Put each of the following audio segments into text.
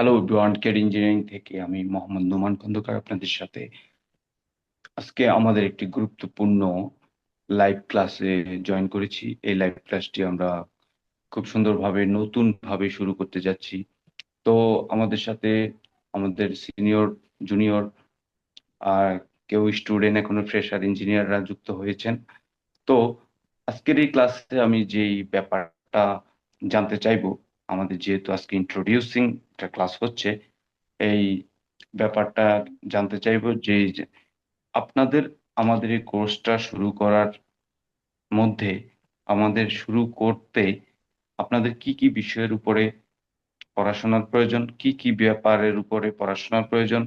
Hello ডুয়ান্ট কেড engineering থেকে আমি মোহাম্মদ নোমান খন্দকার আপনাদের সাথে। আজকে আমাদের একটি গুরুত্বপূর্ণ লাইভ ক্লাসে জয়েন করেছি। এই লাইভ ক্লাসটি আমরা খুব সুন্দরভাবে নতুন ভাবে শুরু করতে যাচ্ছি। তো আমাদের সাথে আমাদের সিনিয়র জুনিয়র আর কেউ স্টুডেন্ট এখনও ফ্রেশার ইঞ্জিনিয়াররা যুক্ত হয়েছেন। তো আজকের এই ক্লাসে আমি যেই ব্যাপারটা জানতে চাইব আমাদের যেহেতু আজকে ইন্ট্রোডিউসিং একটা ক্লাস হচ্ছে, এই ব্যাপারটা জানতে চাইব যে আপনাদের, আমাদের এই কোর্সটা শুরু করার মধ্যে আমাদের শুরু করতে আপনাদের কি কি বিষয়ের উপরে পড়াশোনার প্রয়োজন, কি কি ব্যাপারের উপরে পড়াশোনার প্রয়োজন,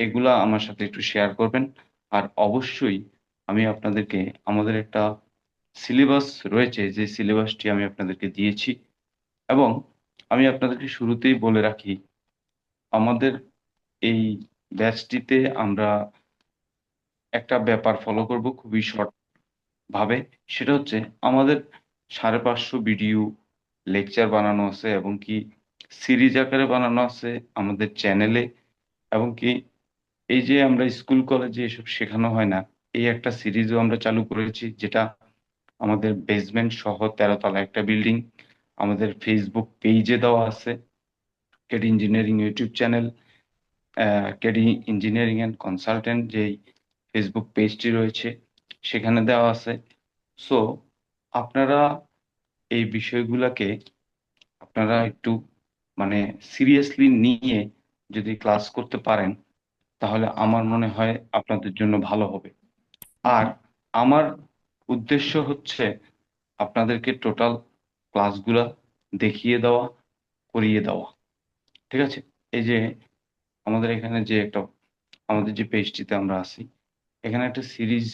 এগুলা আমার সাথে একটু শেয়ার করবেন। আর অবশ্যই আমি আপনাদেরকে, আমাদের একটা সিলেবাস রয়েছে, যে সিলেবাসটি আমি আপনাদেরকে দিয়েছি। এবং আমি আপনাদেরকে শুরুতেই বলে রাখি, আমাদের এই ব্যাচটিতে আমরা একটা ব্যাপার ফলো করব খুবই শর্ট ভাবে। সেটা হচ্ছে আমাদের সাড়ে পাঁচশো ভিডিও লেকচার বানানো আছে এবং কি সিরিজ আকারে বানানো আছে আমাদের চ্যানেলে এবং কি এই যে আমরা স্কুল কলেজে এসব শেখানো হয় না, এই একটা সিরিজও আমরা চালু করেছি যেটা আমাদের বেসমেন্ট সহ তেরোতলা একটা বিল্ডিং আমাদের ফেসবুক পেজে দেওয়া আছে KD engineering YouTube channel KD engineering and consultant যেই ফেসবুক পেজটি রয়েছে, সেখানে দেওয়া আছে। সো আপনারা এই বিষয়গুলোকে আপনারা একটু মানে সিরিয়াসলি নিয়ে যদি ক্লাস করতে পারেন, তাহলে আমার মনে হয় আপনাদের জন্য ভালো হবে। আর আমার উদ্দেশ্য হচ্ছে আপনাদেরকে টোটাল ক্লাসগুলা দেখিয়ে দেওয়া, করিয়ে দেওয়া। ঠিক আছে? এই যে আমাদের এখানে যে একটা, আমাদের যে পেজটিতে আমরা আছি, এখানে একটা সিরিজ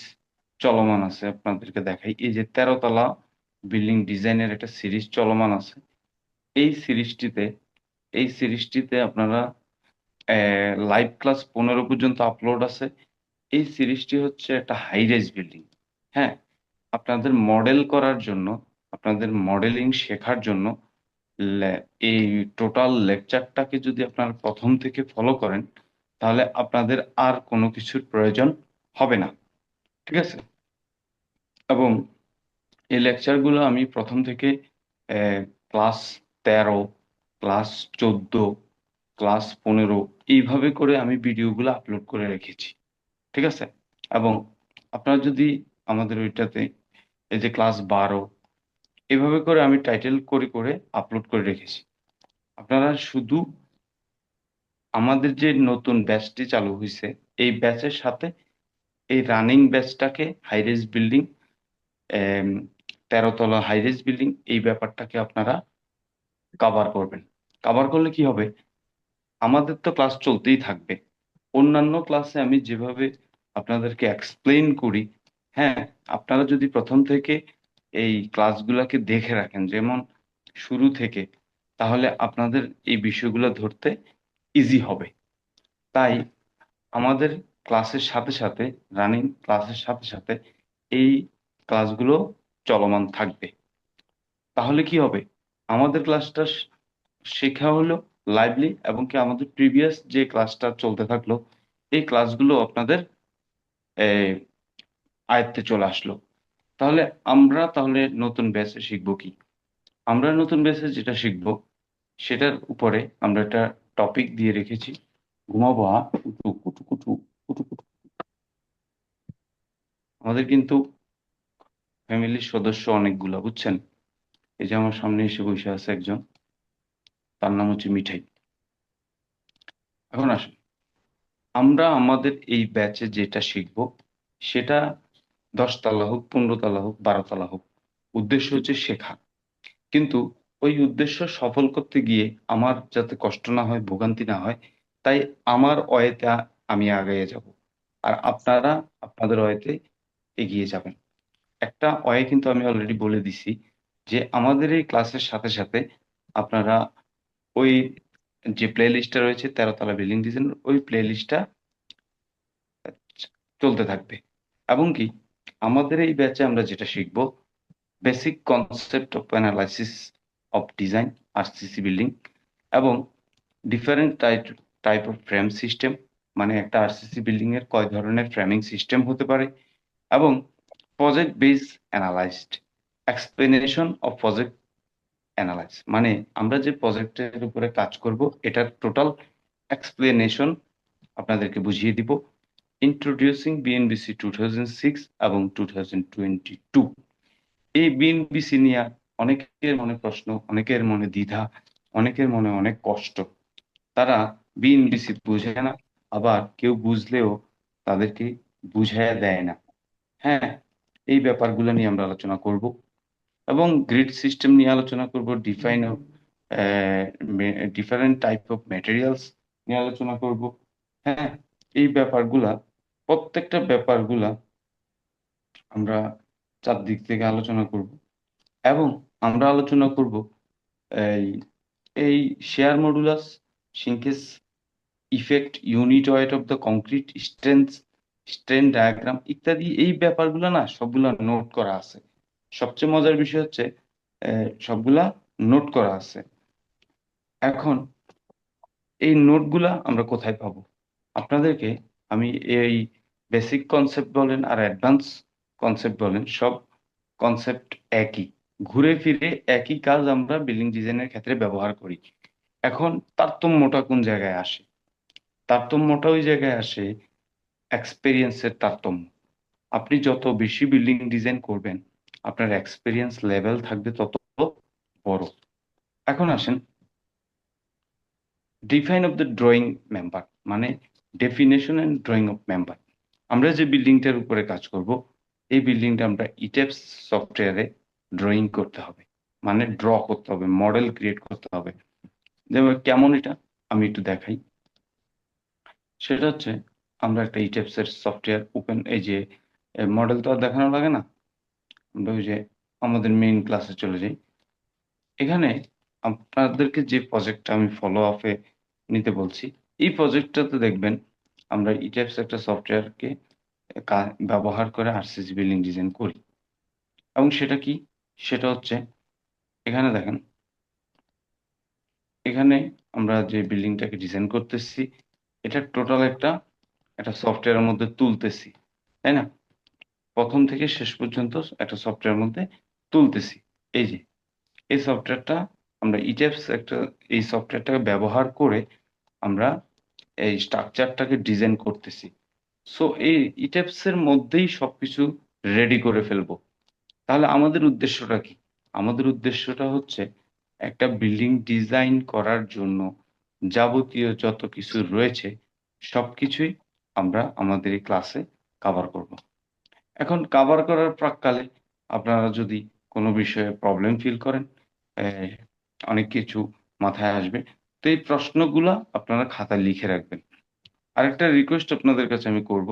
চলমান আছে আপনাদেরকে দেখাই। এই যে তেরো তলা বিল্ডিং ডিজাইনের একটা সিরিজ চলমান আছে। এই সিরিজটিতে এই সিরিজটিতে আপনারা লাইভ ক্লাস পনেরো পর্যন্ত আপলোড আছে। এই সিরিজটি হচ্ছে একটা হাই রেজ বিল্ডিং হ্যাঁ? আপনাদের মডেল করার জন্য আপনাদের মডেলিং শেখার জন্য এই টোটাল লেকচারটাকে যদি আপনারা প্রথম থেকে ফলো করেন, তাহলে আপনাদের আর কোনো কিছুর প্রয়োজন হবে না। ঠিক আছে? এবং এই লেকচারগুলো আমি প্রথম থেকে ক্লাস তেরো ক্লাস চোদ্দ ক্লাস পনেরো এইভাবে করে আমি ভিডিওগুলো আপলোড করে রেখেছি। ঠিক আছে? এবং আপনারা যদি আমাদের ওইটাতে, এই যে ক্লাস বারো এভাবে করে আমি টাইটেল করে করে আপলোড করে রেখেছি। আপনারা শুধু আমাদের যে নতুন ব্যাচটি চালু হয়েছে এই ব্যাচের সাথে এই রানিং ব্যাচটাকে হাইরেজ বিল্ডিং তেরোতলা হাইরেজ বিল্ডিং এই ব্যাপারটাকে আপনারা কাভার করবেন। কাভার করলে কি হবে? আমাদের তো ক্লাস চলতেই থাকবে। অন্যান্য ক্লাসে আমি যেভাবে আপনাদেরকে এক্সপ্লেন করি হ্যাঁ আপনারা যদি প্রথম থেকে এই ক্লাসগুলোকে দেখে রাখেন। যেমন শুরু থেকে, তাহলে আপনাদের এই বিষয়গুলো ধরতে ইজি হবে। তাই আমাদের ক্লাসের সাথে সাথে রানিং ক্লাসের সাথে সাথে এই ক্লাসগুলো চলমান থাকবে। তাহলে কি হবে? আমাদের ক্লাসটা শেখা হলো লাইভলি এবং কি আমাদের প্রিভিয়াস যে ক্লাসটা চলতে থাকল, এই ক্লাসগুলো আপনাদের আয়ত্তে চলে আসলো। তাহলে আমরা তাহলে নতুন ব্যাচে শিখব কি? আমরা নতুন ব্যাচে যেটা শিখব, সেটার উপরে আমরা একটা টপিক দিয়ে রেখেছি। ঘুমাবো কুটু কুটু কুটু কুটু কুটু। আমাদের কিন্তু ফ্যামিলির সদস্য অনেকগুলো, বুঝছেন? এই যে আমার সামনে এসে বসে আছে একজন, তার নাম হচ্ছে মিঠাই। এখন আসুন। আমরা আমাদের এই ব্যাচে যেটা শিখব, সেটা দশ তালা হোক, পনেরো তালা হোক, বারো তালা হোক, উদ্দেশ্য হচ্ছে শেখা। কিন্তু ওই উদ্দেশ্য সফল করতে গিয়ে আমার যাতে কষ্ট না হয়, ভোগান্তি না হয়, তাই আমার ওয়েতে আমি আগাইয়ে যাব। আর আপনারা আপনাদের ওয়েতে এগিয়ে যাবেন। একটা ওয়ে কিন্তু আমি অলরেডি বলে দিছি যে আমাদের এই ক্লাসের সাথে সাথে আপনারা ওই যে প্লে লিস্টটা রয়েছে তেরোতলা বিল্ডিং ডিজাইন ওই প্লে লিস্টটা চলতে থাকবে। এবং কি আমাদের এই ব্যাচে আমরা যেটা শিখব basic concept of analysis of design R CC building এবং different type type of frame system মানে একটা আরসিসি বিল্ডিং এর কয় ধরনের ফ্রেমিং সিস্টেম হতে পারে এবং project base analysed explanation of project analyse মানে আমরা যে প্রজেক্টের উপরে কাজ করব, এটার টোটাল এক্সপ্লেনেশন আপনাদেরকে বুঝিয়ে দিব। Introducing BNBC two thousand six এবং টু থাউজেন্ড টোয়েন্টি টু এই বিএনবিসি নিয়ে অনেকের মনে প্রশ্ন, অনেকের মনে দ্বিধা, অনেকের মনে অনেক কষ্ট। তারা বিএনবিসি বুঝে না, আবার কেউ বুঝলেও তাদেরকে বুঝাইয়া দেয় না। হ্যাঁ এই ব্যাপারগুলো নিয়ে আমরা আলোচনা করব এবং গ্রিড সিস্টেম নিয়ে আলোচনা করব define of different type of materials নিয়ে আলোচনা করব। হ্যাঁ এই ব্যাপারগুলা প্রত্যেকটা ব্যাপারগুলা আমরা চারদিক থেকে আলোচনা করব এবং আমরা আলোচনা করব এই এই shear modulus সিঙ্কেস effect unit weight of the concrete strength strain diagram ইত্যাদি এই ব্যাপারগুলো না সবগুলা নোট করা আছে। সবচেয়ে মজার বিষয় হচ্ছে সবগুলা নোট করা আছে। এখন এই নোটগুলা আমরা কোথায় পাবো? আপনাদেরকে আমি এই বেসিক কনসেপ্ট বলেন আর অ্যাডভান্স কনসেপ্ট বলেন, সব কনসেপ্ট একই। ঘুরে ফিরে একই কাজ আমরা বিল্ডিং ডিজাইনের ক্ষেত্রে ব্যবহার করি। এখন তারতম্যটা কোন জায়গায় আসে? তারতম্যটা ওই জায়গায় আসে এক্সপেরিয়েন্সের তারতম্য। আপনি যত বেশি বিল্ডিং ডিজাইন করবেন, আপনার এক্সপেরিয়েন্স লেভেল থাকবে তত বড়। এখন আসেন define of the drawing member মানে definition and drawing of member আমরা যে বিল্ডিংটার উপরে কাজ করব, এই বিল্ডিংটা আমরা ইটেপস সফটওয়্যারে ড্রয়িং করতে হবে। মানে ড্র করতে হবে মডেল ক্রিয়েট করতে হবে। কেমন এটা? আমি একটু দেখাই। সেটা হচ্ছে, আমরা একটা ইটেপস এর সফটওয়্যার ওপেন এই যে মডেল তো আর দেখানো লাগে না। আমরা ওই যে, আমাদের মেইন ক্লাসে চলে যাই। এখানে আপনাদেরকে যে প্রজেক্টটা আমি ফলো আপে নিতে বলছি এই প্রজেক্টটাতে দেখবেন, আমরা ইটেপস একটা সফটওয়্যারকে ব্যবহার করে আরসিসি বিল্ডিং ডিজাইন করি। এবং সেটা কি? সেটা হচ্ছে, এখানে দেখেন, এখানে আমরা যে বিল্ডিংটাকে ডিজাইন করতেছি, এটা টোটাল একটা একটা সফটওয়্যারের মধ্যে তুলতেছি, তাই না? প্রথম থেকে শেষ পর্যন্ত একটা সফটওয়্যারের মধ্যে তুলতেছি। এই যে, এই সফটওয়্যারটা আমরা ইটেপস একটা, এই সফটওয়্যারটাকে ব্যবহার করে আমরা এই স্ট্রাকচারটাকে ডিজাইন করতেছি। সো এই ইটেপস এর মধ্যেই সবকিছু রেডি করে ফেলব। তাহলে আমাদের উদ্দেশ্যটা কি? আমাদের উদ্দেশ্যটা হচ্ছে একটা বিল্ডিং ডিজাইন করার জন্য যাবতীয় যত কিছু রয়েছে, সবকিছুই আমরা আমাদের এই ক্লাসে কভার করব। এখন কভার করার প্রাককালে আপনারা যদি কোনো বিষয়ে প্রবলেম ফিল করেন অনেক কিছু মাথায় আসবে। তো এই প্রশ্নগুলা আপনারা খাতায় লিখে রাখবেন। আরেকটা রিকোয়েস্ট আপনাদের কাছে আমি করব,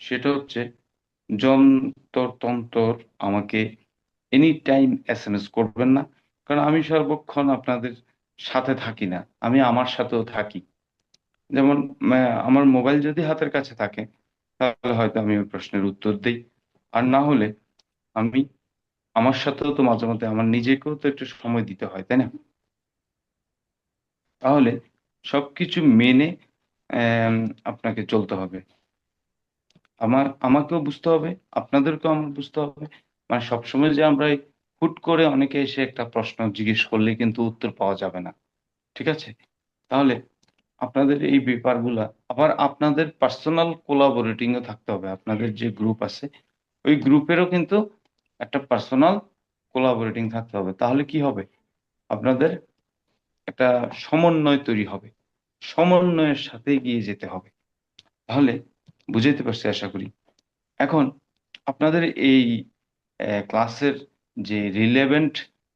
সেটা হচ্ছে যন্তর তন্তর আমাকে any time S M S করবেন না, কারণ আমি সর্বক্ষণ আপনাদের সাথে থাকি না, আমি আমার সাথেও থাকি। যেমন আমার মোবাইল যদি হাতের কাছে থাকে, তাহলে হয়তো আমি ওই প্রশ্নের উত্তর দিই। আর না হলে আমি আমার সাথেও তো মাঝে মধ্যে আমার নিজেকেও তো একটু সময় দিতে হয়, তাই না? তাহলে সবকিছু মেনে আপনাকে চলতে হবে। আমার, আমাকেও বুঝতে হবে, আপনাদেরকেও আমার বুঝতে হবে। মানে সবসময় যে আমরা হুট করে অনেকে এসে একটা প্রশ্ন জিজ্ঞেস করলে কিন্তু উত্তর পাওয়া যাবে না। ঠিক আছে? তাহলে আপনাদের এই ব্যাপারগুলা, আবার আপনাদের পার্সোনাল কোলাবোরেটিং ও থাকতে হবে। আপনাদের যে গ্রুপ আছে, ওই গ্রুপেরও কিন্তু একটা পার্সোনাল কোলাবোরেটিং থাকতে হবে। তাহলে কি হবে? আপনাদের একটা সমন্বয় তৈরি হবে। সমন্বয়ের সাথে এগিয়ে যেতে হবে। তাহলে বুঝাইতে পারছি আশা করি। এখন আপনাদের এই ক্লাসের যে রিলেভেন্ট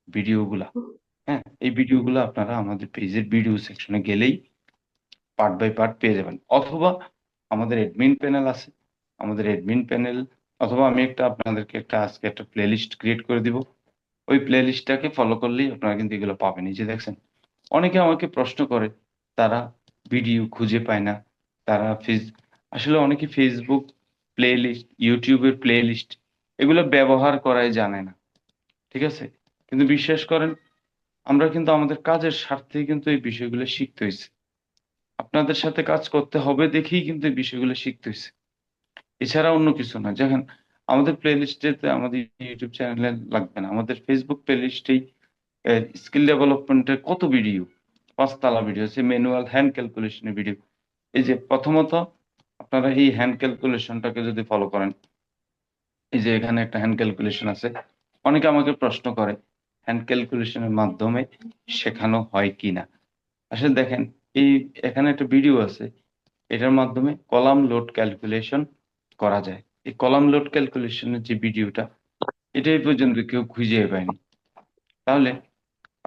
ভিডিওগুলা হ্যাঁ এই ভিডিওগুলো আপনারা আমাদের পেজের ভিডিও সেকশনে গেলেই পার্ট বাই পার্ট পেয়ে যাবেন। অথবা আমাদের অ্যাডমিন প্যানেল আছে। আমাদের অ্যাডমিন প্যানেল অথবা আমি একটা আপনাদেরকে একটা, আজকে একটা প্লেলিস্ট ক্রিয়েট করে দিব। ওই প্লেলিস্টটাকে ফলো করলেই আপনারা কিন্তু এগুলো পাবেন। এই যে দেখছেন অনেকে আমাকে প্রশ্ন করে, তারা ভিডিও খুঁজে পায় না, তারা ফেস আসলে অনেকে ফেসবুক প্লে লিস্ট ইউটিউবের প্লে লিস্ট এগুলো ব্যবহার করাই জানে না, ঠিক আছে? কিন্তু বিশ্বাস করেন, আমরা কিন্তু আমাদের কাজের স্বার্থেই কিন্তু এই বিষয়গুলো শিখতে হয়েছে আপনাদের সাথে কাজ করতে হবে দেখেই কিন্তু এই বিষয়গুলো শিখতে হয়েছে এছাড়া অন্য কিছু না। দেখেন, আমাদের প্লে লিস্টেতে আমাদের ইউটিউব চ্যানেলে লাগবে না। আমাদের ফেসবুক প্লে লিস্টেই স্কিল ডেভেলপমেন্টের কত ভিডিও পাঁচতলা ভিডিও সে ম্যানুয়াল হ্যান্ড ক্যালকুলেশনের ভিডিও এই যে প্রথমত আপনারা এই হ্যান্ড ক্যালকুলেশনটাকে যদি ফলো করেন, এই যে এখানে একটা হ্যান্ড ক্যালকুলেশন আছে, অনেকে আমাকে প্রশ্ন করে হ্যান্ড ক্যালকুলেশনের মাধ্যমে শেখানো হয় কি না আসলে দেখেন, এই এখানে একটা ভিডিও আছে, এটার মাধ্যমে কলাম লোড ক্যালকুলেশন করা যায়। এই কলাম লোড ক্যালকুলেশনের যে ভিডিওটা এটা এই পর্যন্ত কেউ খুঁজে পায়নি। তাহলে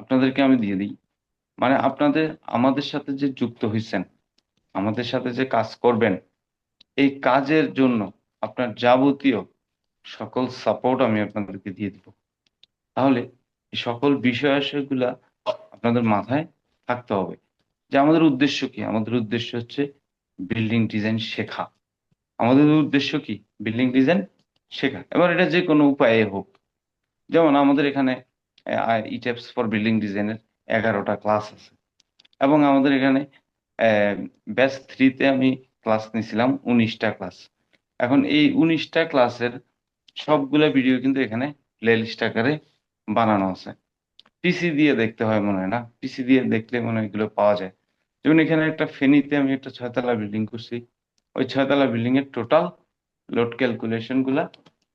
আপনাদেরকে আমি দিয়ে দিই। মানে আপনাদের, আমাদের সাথে যে যুক্ত হয়েছেন আমাদের সাথে যে কাজ করবেন, এই কাজের জন্য আপনার যাবতীয় সকল সাপোর্ট আমি আপনাদেরকে দিয়ে দিব। তাহলে সকল বিষয় আশয়গুলা আপনাদের মাথায় থাকতে হবে। যে আমাদের উদ্দেশ্য কি? আমাদের উদ্দেশ্য হচ্ছে বিল্ডিং ডিজাইন শেখা। আমাদের উদ্দেশ্য কি? বিল্ডিং ডিজাইন শেখা। এবার এটা যে কোনো উপায়ে হোক। যেমন আমাদের এখানে ইটেপস ফর বিল্ডিং ডিজাইনের এগারোটা ক্লাস আছে। এবং আমাদের এখানে ব্যাচ থ্রিতে আমি ক্লাস নিয়েছিলাম উনিশটা ক্লাস এখন এই উনিশটা ক্লাসের সবগুলা ভিডিও কিন্তু এখানে প্লে লিস্ট আকারে বানানো আছে। পিসি দিয়ে দেখতে হয় মনে হয় না? পিসি দিয়ে দেখলে মনে হয় এগুলো পাওয়া যায়। যেমন এখানে একটা ফেনীতে আমি একটা ছয়তলা বিল্ডিং করছি। ওই ছয়তলা বিল্ডিং এর টোটাল লোড ক্যালকুলেশনগুলা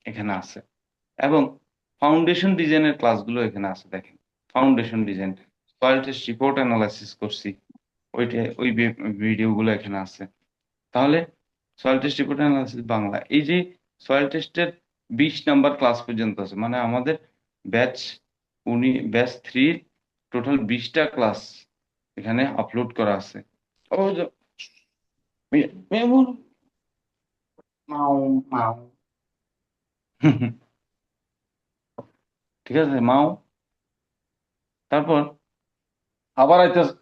এখানে আছে। এবং ফাউন্ডেশন ডিজাইনের ক্লাসগুলো এখানে আছে, দেখেন। Foundation design soil test report analysis করছি। ওইটা, ওই ভিডিও গুলো এখানে আছে। তাহলে soil test report analysis Bangla. এই যে সয়েল টেস্টের বিশ নাম্বার ক্লাস পর্যন্ত আছে মানে আমাদের ব্যাচ উনি ব্যাচ থ্রি টোটাল বিশটা ক্লাস এখানে আপলোড করা আছে। ও ঠিক আছে, মাও। তারপর আবার আইতেছে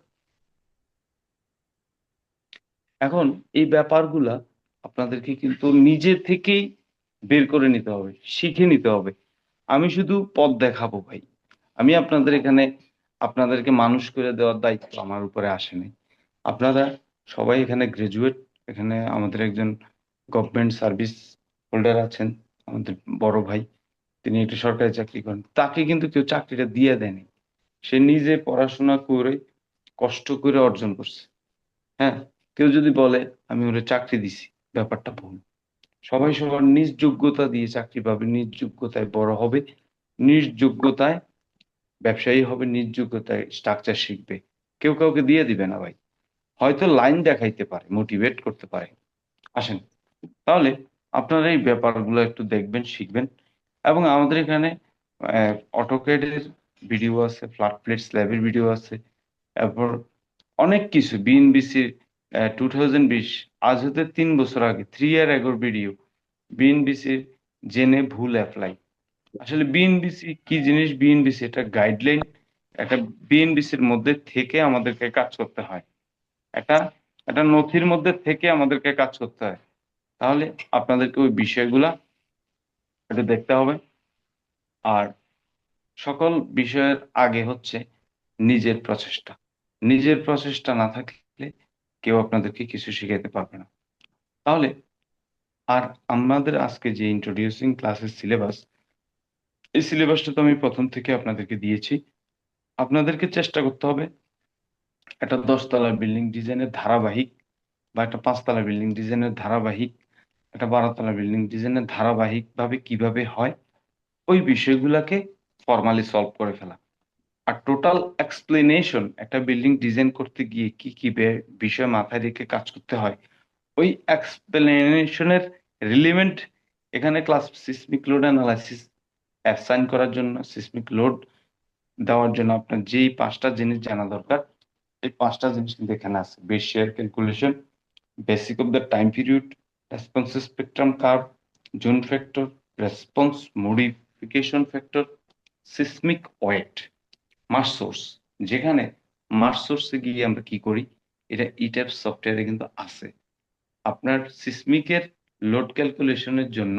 এখন এই ব্যাপারগুলা আপনাদেরকে কিন্তু নিজে থেকেই বের করে নিতে হবে, শিখে নিতে হবে। আমি শুধু পথ দেখাবো ভাই। আমি আপনাদের এখানে আপনাদেরকে মানুষ করে দেওয়ার দায়িত্ব আমার উপরে আসেনি। আপনারা সবাই এখানে গ্রাজুয়েট এখানে আমাদের একজন গভর্নমেন্ট সার্ভিস হোল্ডার আছেন, আমাদের বড় ভাই। তিনি একটি সরকারি চাকরি করেন। তাকে কিন্তু কেউ চাকরিটা দিয়ে দেয়নি। সে নিজে পড়াশোনা করে, কষ্ট করে অর্জন করছে। হ্যাঁ কেউ যদি বলে, আমি ওরে চাকরি দিছি, ব্যাপারটা ভুল। সবাই সবার নিজ যোগ্যতা দিয়ে চাকরি পাবে, নিজ যোগ্যতায় বড় হবে, নিজ যোগ্যতায় ব্যবসায়ী হবে, নিজ যোগ্যতায় স্ট্রাকচার শিখবে। কেউ কাউকে দিয়ে দিবে না ভাই। হয়তো লাইন দেখাইতে পারে মোটিভেট করতে পারে। আসেন, তাহলে আপনারা এই ব্যাপারগুলো একটু দেখবেন, শিখবেন। এবং আমাদের এখানে অটোক্যাডের ভিডিও আছে ফ্ল্যাট প্লেট স্ল্যাবের ভিডিও আছে, তারপর অনেক কিছু। বিএনবিসির টু থাউজেন্ড বিশ আজ হতে তিন বছর আগে থ্রি ইয়ার এগোর ভিডিও বিএনবিসির জেনে ভুল অ্যাপ্লাই আসলে বিএনবিসি কি জিনিস? বিএনবিসি এটা গাইডলাইন একটা বিএনবিসির মধ্যে থেকে আমাদেরকে কাজ করতে হয়। একটা একটা নথির মধ্যে থেকে আমাদেরকে কাজ করতে হয়। তাহলে আপনাদেরকে ওই বিষয়গুলা একটু দেখতে হবে। আর সকল বিষয়ের আগে হচ্ছে নিজের প্রচেষ্টা। নিজের প্রচেষ্টা না থাকলে কেউ আপনাদেরকে কিছু শিখাতে পারবে না। তাহলে আর আমাদের আজকে যে ইন্ট্রোডিউসিং ক্লাসের সিলেবাস এই সিলেবাসটা তো আমি প্রথম থেকে আপনাদেরকে দিয়েছি। আপনাদেরকে চেষ্টা করতে হবে একটা দশতলা বিল্ডিং ডিজাইনের ধারাবাহিক বা একটা পাঁচতলা বিল্ডিং ডিজাইনের ধারাবাহিক একটা বারোতলা বিল্ডিং ডিজাইনের ধারাবাহিক ভাবে কীভাবে হয়, ওই বিষয়গুলোকে ফর্মালি সলভ করে ফেলা। আর টোটাল এক্সপ্লেনেশন একটা বিল্ডিং ডিজাইন করতে গিয়ে কি কি বিষয় মাথায় রেখে কাজ করতে হয়, ওই এক্সপ্লেনেশনের রিলিভেন্ট এখানে class seismic load analysis assign করার জন্য সিসমিক লোড দেওয়ার জন্য আপনার যেই পাঁচটা জিনিস জানা দরকার, এই পাঁচটা জিনিস কিন্তু এখানে আছে। Base shear calculation basic of the time period response spectrum curve zone factor response modification factor seismic weight mass source যেখানে মাস সোর্সে গিয়ে আমরা কি করি? এটা ইট্যাপ সফটওয়্যারে কিন্তু আছে। আপনার সিসমিকের লোড ক্যালকুলেশনের জন্য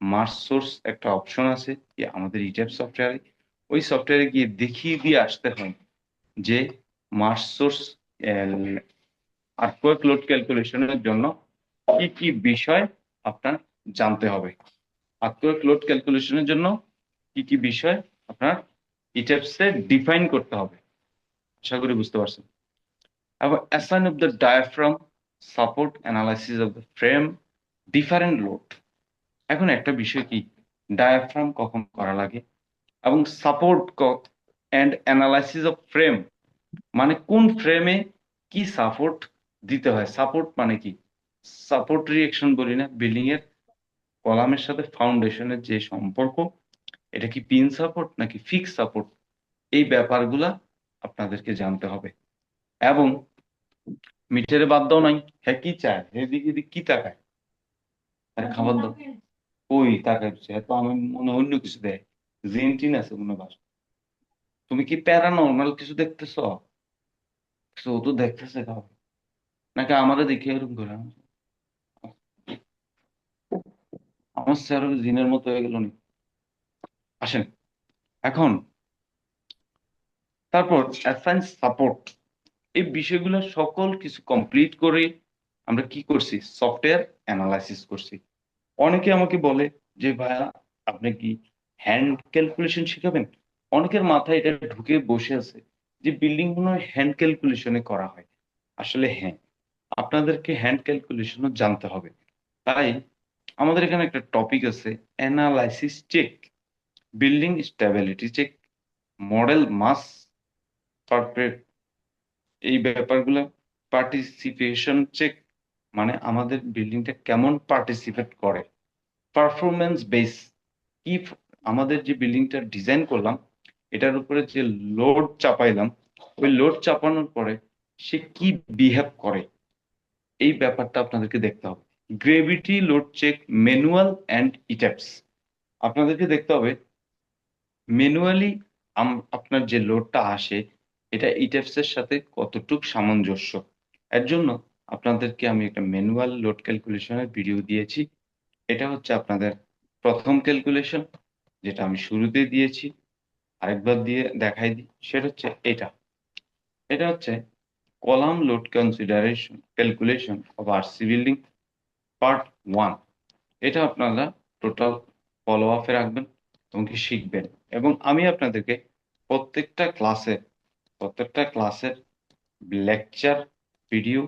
মাস সোর্স একটা অপশন আছে, যে আমাদের ইট্যাপ সফটওয়্যারে ওই সফটওয়্যারে গিয়ে দেখিয়ে দিয়ে আসতে হয় যে মাস সোর্স আর্থকোয়েক লোড ক্যালকুলেশনের জন্য কি কি বিষয় আপনার জানতে হবে? আর্থকোয়েক লোড ক্যালকুলেশনের জন্য কি কি বিষয় আপনার ইটেপসে ডিফাইন করতে হবে? আশা করি বুঝতে পারছেন। এবং assign of the diaphragm support analysis of the frame different load এখন একটা বিষয় কি? ডায়াফ্রাম কখন করা লাগে? এবং support and analysis of frame মানে কোন ফ্রেমে কি সাপোর্ট দিতে হয়? সাপোর্ট মানে কি? সাপোর্ট রিয়েকশন বলি না বিল্ডিং এর কলামের সাথে ফাউন্ডেশনের যে সম্পর্ক এটা কি পিন সাপোর্ট নাকি ফিক্স সাপোর্ট এই ব্যাপারগুলা আপনাদেরকে জানতে হবে। এবং মিটারে বাদ দাও নাই হ্যাঁ কি চায়? এদিকে এদিক কি তাকায়? আরে খাবার দাও। ওই তাকাচ্ছে তো আমি মনে হয় অন্য কিছু দেয়। জিন টিন আছে মনে বাস তুমি কি প্যারানর্মাল কিছু দেখতেছ? কিছু ও তো দেখতেছে কাউকে নাকি আমাদের দেখে এরকম করে আমার স্যার জিনের মতো হয়ে গেল আসেন, এখন তারপর অ্যাসাইন সাপোর্ট। এই বিষয়গুলো সকল কিছু কমপ্লিট করে আমরা কি করছি? সফটওয়্যার অ্যানালাইসিস করছি। অনেকে আমাকে বলে যে, ভাইয়া, আপনি কি হ্যান্ড ক্যালকুলেশন শিখাবেন? অনেকের মাথায় এটা ঢুকে বসে আছে যে বিল্ডিং হয় হ্যান্ড ক্যালকুলেশনে করা হয়। আসলে হ্যাঁ আপনাদেরকে হ্যান্ড ক্যালকুলেশনও জানতে হবে। তাই আমাদের এখানে একটা টপিক আছে analysis check building stability check model mass perfect এই ব্যাপারগুলো পার্টিসিপেশন চেক মানে আমাদের বিল্ডিংটা কেমন পার্টিসিপেট করে। পারফরমেন্স বেস কি আমাদের যে বিল্ডিংটা ডিজাইন করলাম, এটার উপরে যে লোড চাপাইলাম, ওই লোড চাপানোর পরে সে কি বিহেভ করে? এই ব্যাপারটা আপনাদেরকে দেখতে হবে। Gravity load check manual and ETABS আপনাদেরকে দেখতে হবে ম্যানুয়ালি আপনার যে লোডটা আসে, এটা ইট্যাপস এর সাথে কতটুক সামঞ্জস্য? এর জন্য আপনাদেরকে আমি একটা ম্যানুয়াল লোড ক্যালকুলেশনের ভিডিও দিয়েছি। এটা হচ্ছে আপনাদের প্রথম ক্যালকুলেশন যেটা আমি শুরুতে দিয়েছি। আরেকবার দিয়ে দেখাই দিই, সেটা হচ্ছে এটা। এটা হচ্ছে column load consideration calculation of RC building part one এটা আপনারা টোটাল ফলো আপে রাখবেন এবং কি শিখবেন। এবং আমি আপনাদেরকে প্রত্যেকটা ক্লাসের প্রত্যেকটা ক্লাসের লেকচার ভিডিও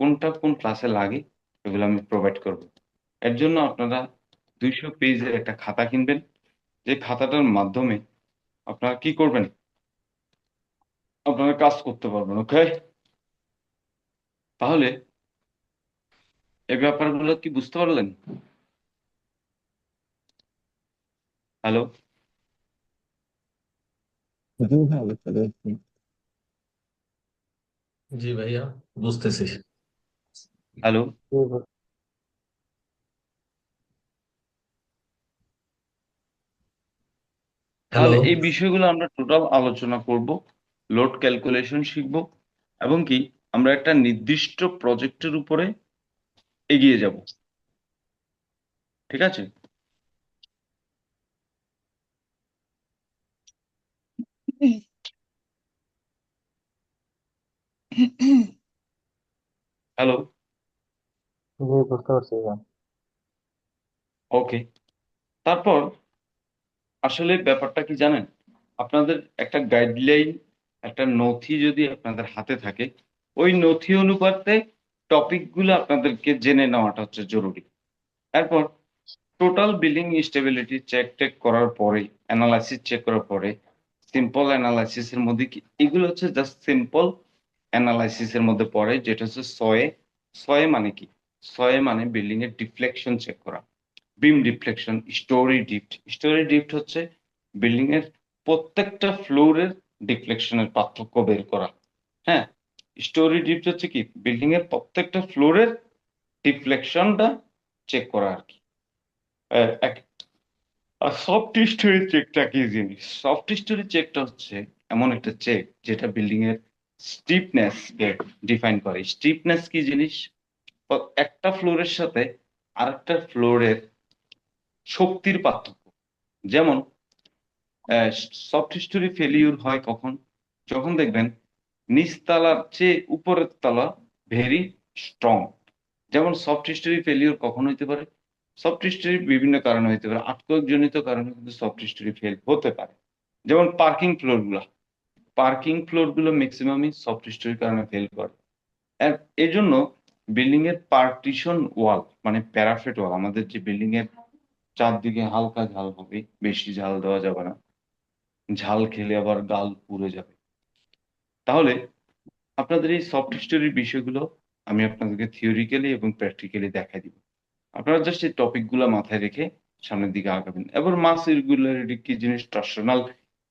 কোনটা কোন ক্লাসে লাগে এগুলো আমি প্রোভাইড করব। এর জন্য আপনারা দুইশো পেজের একটা খাতা কিনবেন। যে খাতাটার মাধ্যমে আপনারা কি করবেন? আপনারা কাজ করতে পারবেন ওকে তাহলে এই ব্যাপারগুলো কি বুঝতে পারলেন? হ্যালো জি ভাইয়া বুঝতেছি। হ্যালো তাহলে হ্যালো এই বিষয়গুলো আমরা টোটাল আলোচনা করব লোড ক্যালকুলেশন শিখব এবং কি আমরা একটা নির্দিষ্ট প্রজেক্টের উপরে এগিয়ে যাব। ঠিক আছে? হ্যালো বুঝতে পারছি ওকে তারপর আসলে ব্যাপারটা কি জানেন? আপনাদের একটা গাইডলাইন একটা নথি যদি আপনাদের হাতে থাকে ওই নথি অনুপাতে টপিকগুলো আপনাদেরকে জেনে নেওয়াটা হচ্ছে জরুরি। এরপর total building stability check take করার পরে অ্যানালাইসিস চেক করার পরে সিম্পল অ্যানালাইসিসের মধ্যে কি এগুলো হচ্ছে জাস্ট সিম্পল অ্যানালাইসিসের মধ্যে পড়ে, যেটা হচ্ছে সয়ে সয়ে মানে কি? সয়ে মানে বিল্ডিং এর ডিফ্লেকশন চেক করা। Beam deflection storey drift storey drift হচ্ছে বিল্ডিং এর প্রত্যেকটা ফ্লোরের ডিফ্লেকশনের পার্থক্য বের করা। হ্যাঁ? স্টোরি ডিফট হচ্ছে কি? বিল্ডিং এর প্রত্যেকটা ফ্লোরের ডিফ্লেকশনটা চেক করা আর কি। আর সফট স্টোরি চেকটা কি জিনিস? সফট স্টোরি চেকটা হচ্ছে এমন একটা চেক যেটা বিল্ডিং এর স্টিফনেস কে ডিফাইন করে। স্টিফনেস কি জিনিস? একটা ফ্লোরের সাথে আরেকটা ফ্লোরের শক্তির পার্থক্য। যেমন সফট স্টোরি ফেলিউর হয় কখন? যখন দেখবেন নিচতলার চেয়ে উপরের তলা ভেরি স্ট্রং যেমন সফট হিস্টোরি ফেলিওর কখন হইতে পারে সফট হিস্টোরি বিভিন্ন কারণে হইতে পারে আর্থকোয়েক জনিত কারণে কিন্তু সফট হিস্টোরি ফেল হতে পারে। যেমন পার্কিং ফ্লোরগুলা পার্কিং ফ্লোরগুলো ম্যাক্সিমামই সফট হিস্টোরির কারণে ফেল করে। এই জন্য বিল্ডিং এর পার্টিশন ওয়াল মানে প্যারাফেট ওয়াল আমাদের যে বিল্ডিং এর চারদিকে হালকা ঝাল হবে, বেশি ঝাল দেওয়া যাবে না। ঝাল খেলে আবার গাল পুড়ে যাবে। তাহলে আপনাদের এই সফট হিস্টোরির বিষয়গুলো আমি আপনাদেরকে থিওরিক্যালি এবং প্র্যাকটিক্যালি দেখাই দিব। আপনারা জাস্ট এই টপিকগুলো মাথায় রেখে সামনের দিকে আগাবেন। এবার মাস ইরেগুলারিটি কি জিনিস টর্শনাল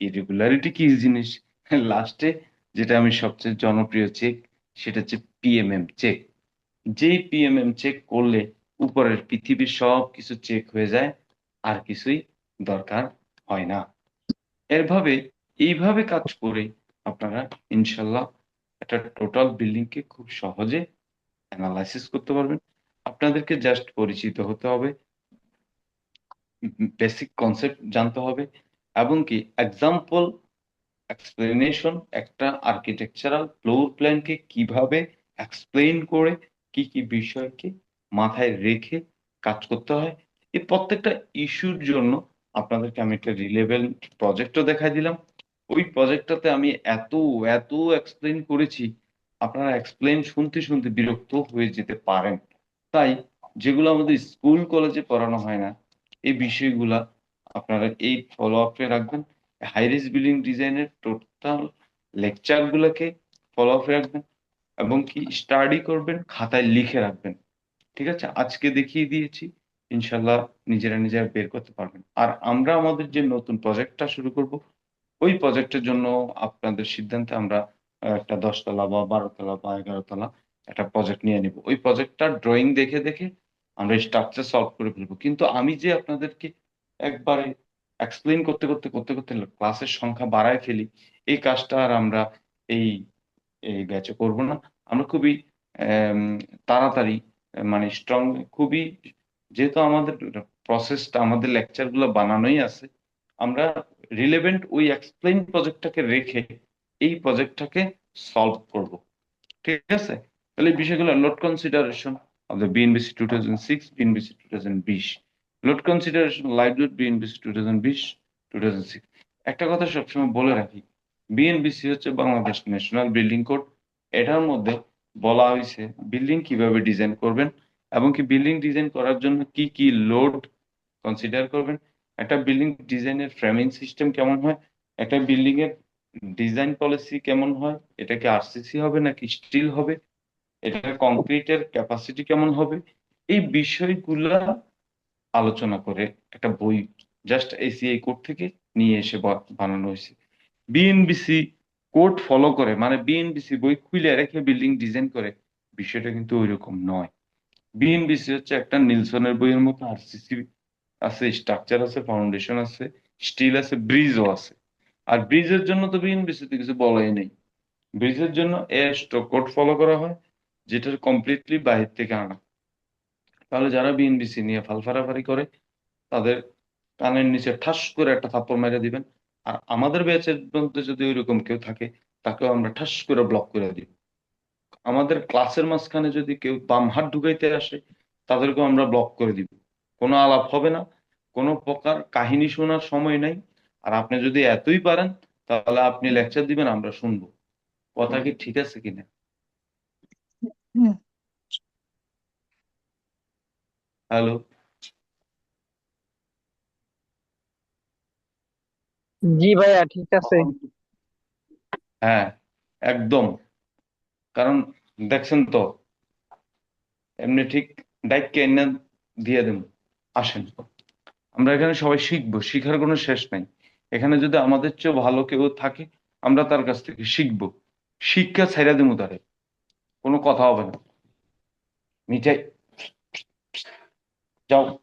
ইরেগুলারিটি কি জিনিস? লাস্টে যেটা আমি সবচেয়ে জনপ্রিয় চেক সেটা হচ্ছে পিএমএম চেক যেই পিএমএম চেক করলে উপরের পৃথিবীর সব কিছু চেক হয়ে যায়, আর কিছুই দরকার হয় না। এরভাবে, এইভাবে কাজ করে আপনারা ইনশাল্লাহ একটা টোটাল বিল্ডিং কে খুব সহজে অ্যানালাইসিস করতে পারবেন। আপনাদেরকে জাস্ট পরিচিত হতে হবে বেসিক কনসেপ্ট জানতে হবে এবং কি এক্সাম্পল এক্সপ্লেনেশন একটা আর্কিটেকচারাল ফ্লোর প্ল্যানকে কীভাবে এক্সপ্লেইন করে, কি কি বিষয়কে মাথায় রেখে কাজ করতে হয়, এই প্রত্যেকটা ইস্যুর জন্য আপনাদেরকে আমি একটা রিলেভেন্ট প্রজেক্টও দেখাই দিলাম। ওই প্রজেক্টটাতে আমি এত এত এক্সপ্লেন করেছি, আপনারা এক্সপ্লেন শুনতে শুনতে বিরক্ত হয়ে যেতে পারেন। তাই যেগুলো আমাদের স্কুল কলেজে পড়ানো হয় না, এই বিষয়গুলা আপনারা এই ফলো আপে রাখবেন। হাই বিল্ডিং ডিজাইনের টোটাল লেকচার গুলোকে ফলো আপে রাখবেন এবং কি স্টাডি করবেন, খাতায় লিখে রাখবেন। ঠিক আছে? আজকে দেখিয়ে দিয়েছি ইনশাল্লাহ নিজেরা নিজেরা বের করতে পারবেন। আর আমরা আমাদের যে নতুন প্রজেক্টটা শুরু করব ওই প্রজেক্টের জন্য আপনাদের সিদ্ধান্তে আমরা একটা দশতলা বা বারোতলা বা এগারোতলা একটা প্রজেক্ট নিয়ে নিব। ওই প্রজেক্টটা ড্রয়িং দেখে দেখে আমরা স্ট্রাকচার সলভ করে ফেলব। কিন্তু আমি যে আপনাদেরকে একবারে এক্সপ্লেন করতে করতে করতে করতে ক্লাসের সংখ্যা বাড়ায় ফেলি, এই কাজটা আর আমরা এই এই ব্যাচে করব না। আমরা খুবই তাড়াতাড়ি মানে স্ট্রং খুবই যেহেতু আমাদের প্রসেসটা আমাদের লেকচারগুলো বানানোই আছে, আমরা রিলেভেন্ট ওই এক্সপ্লেইন প্রজেক্টটাকে রেখে এই প্রজেক্টটাকে সলভ করব। ঠিক আছে? তাহলে এই বিষয়গুলো load consideration of the BNBC two thousand six BNBC two thousand বিশ load consideration live load BNBC two thousand বিশ টু থাউজেন্ড সিক্স একটা কথা সবসময় বলে রাখি বিএনবিসি হচ্ছে বাংলাদেশ ন্যাশনাল বিল্ডিং কোড এটার মধ্যে বলা হয়েছে বিল্ডিং কীভাবে ডিজাইন করবেন এবং কি বিল্ডিং ডিজাইন করার জন্য কি কি লোড কনসিডার করবেন। একটা বিল্ডিং ডিজাইনের ফ্রেমিং সিস্টেম কেমন হয়? একটা বিল্ডিং এর ডিজাইন পলিসি কেমন হয়? এটা কি আরসিসি হবে নাকি স্টিল হবে? এটার কংক্রিটের ক্যাপাসিটি কেমন হবে? এই বিষয়গুলা আলোচনা করে একটা বই জাস্ট এসিআই কোড থেকে নিয়ে এসে বানানো হয়েছে। বিএনবিসি কোড ফলো করে মানে বিএনবিসি বই খুলে রেখে বিল্ডিং ডিজাইন করে, বিষয়টা কিন্তু ওইরকম নয়। বিএনবিসি হচ্ছে একটা নিলসনের বইয়ের মতো আরসিসি আছে স্ট্রাকচার আছে ফাউন্ডেশন আছে স্টিল আছে ব্রিজও আছে। আর ব্রিজের জন্য তো বিএনবিসি তে কিছু বলাই নেই। ব্রিজের জন্য এস্টো কোড ফলো করা হয় যেটা কমপ্লিটলি বাহির থেকে আনা। তাহলে যারা বিএনবিসি নিয়ে ফালফারাফারি করে, তাদের কানের নিচে ঠাস করে একটা থাপ্পড় মেরে দিবেন। আর আমাদের ব্যাচের মধ্যে যদি ওইরকম কেউ থাকে, তাকেও আমরা ঠাস করে ব্লক করে দিব আমাদের ক্লাসের মাঝখানে যদি কেউ বাম হাত ঢুকাইতে আসে, তাদেরকেও আমরা ব্লক করে দিব কোনো আলাপ হবে না। কোনো প্রকার কাহিনী শোনার সময় নাই। আর আপনি যদি এতই পারেন তাহলে আপনি লেকচার দিবেন আমরা শুনব। কথা কি ঠিক আছে কিনা। হ্যালো। জি ভাইয়া ঠিক আছে। হ্যাঁ একদম। কারণ দেখছেন তো এমনি ঠিক ডাইকে এনে দিয়ে দেব। আসেন। আমরা এখানে সবাই শিখব, শিখার কোনো শেষ নাই। এখানে যদি আমাদের চেয়ে ভালো কেউ থাকে, আমরা তার কাছ থেকে শিখব। শিক্ষা ছাইরা দেবো তারে। কোনো কথা হবে না। মিঠাই। যাও।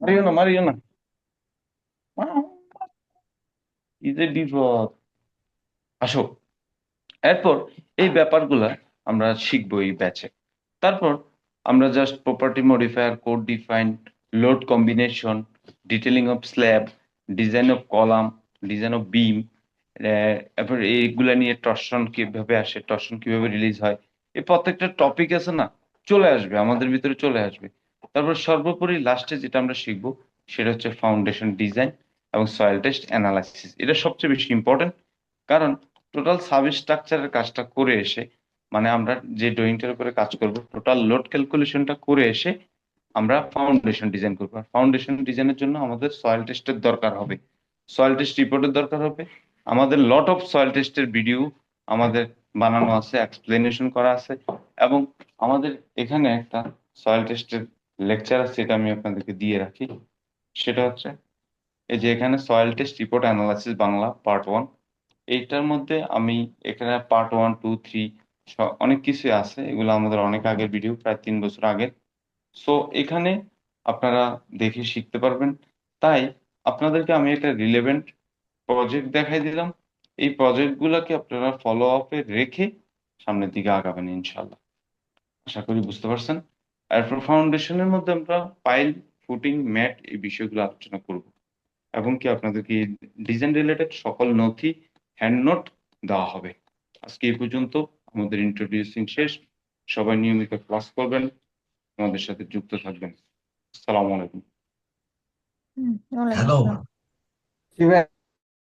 মারিও না মারিও না। আসো। এরপর এই ব্যাপারগুলা আমরা শিখব এই ব্যাচে তারপর আমরা just property modifier code define load combination detailing of slab design of column design of beam এরপর এইগুলা নিয়ে টর্শন কীভাবে আসে টর্শন কীভাবে রিলিজ হয়, এই প্রত্যেকটা টপিক আছে না, চলে আসবে, আমাদের ভিতরে চলে আসবে। তারপর সর্বোপরি লাস্টে যেটা আমরা শিখব, সেটা হচ্ছে ফাউন্ডেশন ডিজাইন এবং সয়েল টেস্ট অ্যানালাইসিস এটা সবচেয়ে বেশি ইম্পর্টেন্ট কারণ টোটাল সাব স্ট্রাকচারের কাজটা করে এসে মানে আমরা যে ড্রয়িংটার উপরে কাজ করব টোটাল লোড ক্যালকুলেশনটা করে এসে আমরা ফাউন্ডেশন ডিজাইন করব। আর ফাউন্ডেশন ডিজাইনের জন্য আমাদের সয়েল টেস্টের দরকার হবে। সয়েল টেস্ট রিপোর্টের দরকার হবে। আমাদের লট অফ সয়েল টেস্টের ভিডিও আমাদের বানানো আছে এক্সপ্লেনেশন করা আছে এবং আমাদের এখানে একটা সয়েল টেস্টের লেকচার আছে এটা আমি আপনাদেরকে দিয়ে রাখি। সেটা হচ্ছে, এই যে এখানে soil test report analysis Bangla part one এইটার মধ্যে আমি এখানে পার্ট ওয়ান টু থ্রি অনেক কিছু আছে। এগুলো আমাদের অনেক আগের ভিডিও প্রায় তিন বছর আগের। সো এখানে আপনারা দেখে শিখতে পারবেন। তাই আপনাদেরকে আমি একটা রিলেভেন্ট প্রজেক্ট দেখাই দিলাম। এই প্রজেক্টগুলোকে আপনারা ফলো আপে রেখে সামনের দিকে আগাবেন ইনশাল্লাহ আশা করি বুঝতে পারছেন। এরপর ফাউন্ডেশনের মধ্যে আমরা পাইল ফুটিং ম্যাট এই বিষয়গুলো আলোচনা করব। এবং কি আপনাদেরকে ডিজাইন রিলেটেড সকল নথি হ্যান্ড নোট দেওয়া হবে। আজকে এই পর্যন্ত আমাদের ইন্ট্রোডিউসিং শেষ। সবাই নিয়মিত ক্লাস করবেন। আমাদের সাথে যুক্ত থাকবেন। আসসালামু আলাইকুম। হুম, হ্যালো।